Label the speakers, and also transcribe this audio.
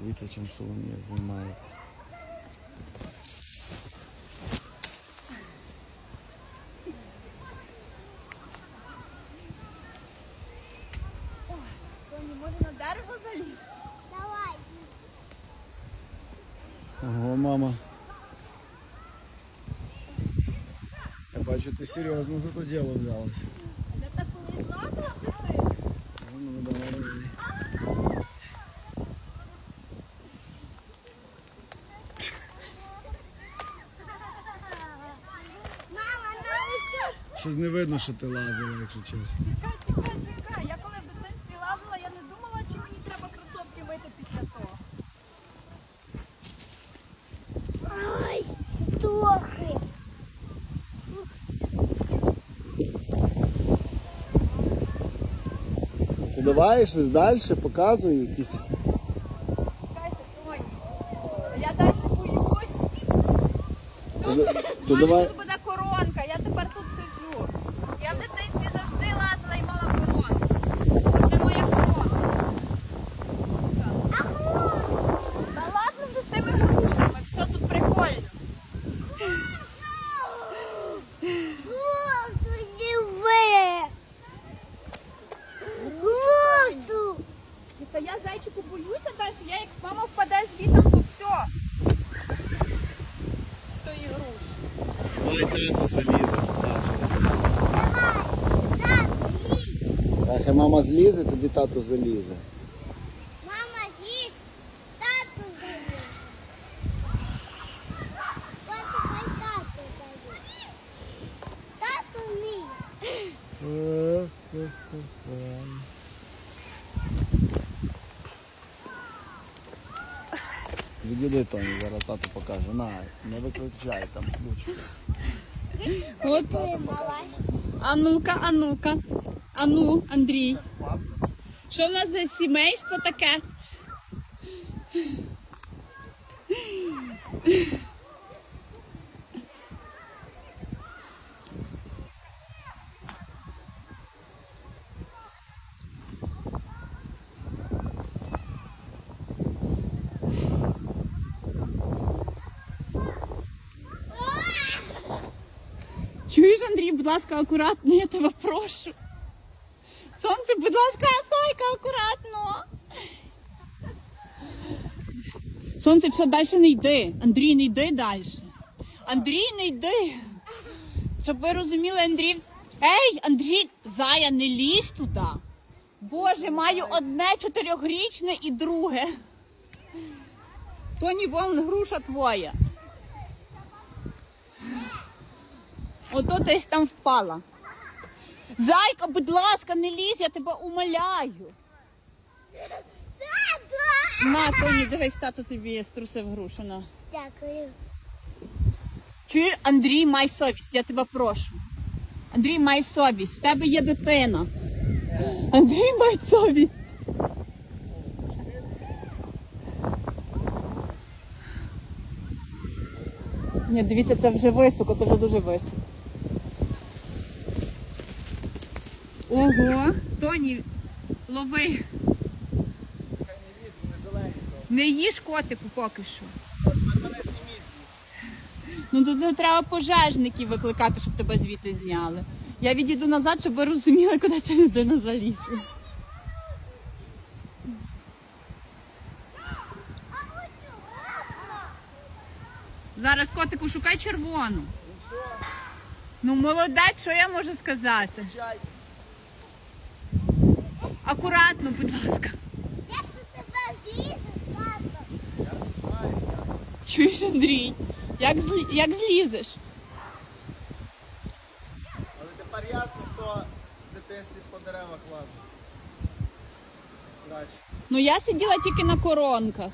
Speaker 1: Дивіться, чим Соломія займається.
Speaker 2: Тоні, може на дерево залізти?
Speaker 3: Давай.
Speaker 1: Ого, мама. Я бачу, ти серйозно за то діло взялася.
Speaker 2: А я так коли злазила
Speaker 1: Щось не видно, що ти лазила, якщо чесно.
Speaker 2: Чекай, чекай, чекай. Я коли в дитинстві лазила, я не думала, чи мені треба кросовки мити після того.
Speaker 3: Ой, трохи.
Speaker 1: Ти давай щось далі, показуй якісь.
Speaker 2: Чекайте, Тоні. Я далі боюсь.
Speaker 1: Ти давай.
Speaker 2: тут буде коронка, я тепер тут сижу. Я в дитинстві завжди лазила і мала коронку. Це моя коронка. Та ладно вже з тими грушами, все тут прикольно.
Speaker 3: Глазу живе. Глазу.
Speaker 2: Та я зайчику боюся далі, я як мама впаде звітом, то все. То і груш.
Speaker 1: Давай тато залізе.
Speaker 3: Так,
Speaker 1: мама злізе, тоді тато залізе.
Speaker 3: Мама, з'їсть. Тату з'їсть. Хочу хай тату з'їсть. Тату мій.
Speaker 1: Відійди, Тоні, зараз тато покаже. На, не виключай там ключ.
Speaker 2: От. А ну-ка, а ну-ка. А ну, Андрій. Що в нас за сімейство таке? Чуєш, Андрій, будь ласка, акуратно, я тебе прошу. Сонце, будь ласка, Сойка, акуратно. Сонце, все, далі не йди. Андрій, не йди далі. Андрій, не йди. Щоб ви розуміли, Андрій. Ей, Андрій, зая, не лізь туди. Боже, маю одне чотирьохрічне і друге. Тоні, вон груша твоя. Ото десь там впала. Зайка, будь ласка, не лізь, я тебе умоляю. На, Тоні, дивись, тато тобі струсив грушу. На.
Speaker 3: Дякую.
Speaker 2: Чуєш, Андрій, май совість, я тебе прошу. Андрій, май совість, в тебе є дитина. Андрій, май совість. Ні, дивіться, це вже високо, це вже дуже високо. Ого, Тоні, лови. Не їж котику поки що. Ну тут треба пожежників викликати, щоб тебе звідти зняли. Я відійду назад, щоб ви розуміли, куди ця людина залізла. Зараз котику шукай червону. Ну молодець, що я можу сказати? Акуратно, будь ласка.
Speaker 3: Як тут тебе з'їсти, тато?
Speaker 2: Чуєш, Андрій? Як, зл... як злізеш?
Speaker 1: Але тепер ясно, хто в дитинстві по деревах лазить.
Speaker 2: Ну я сиділа тільки на коронках.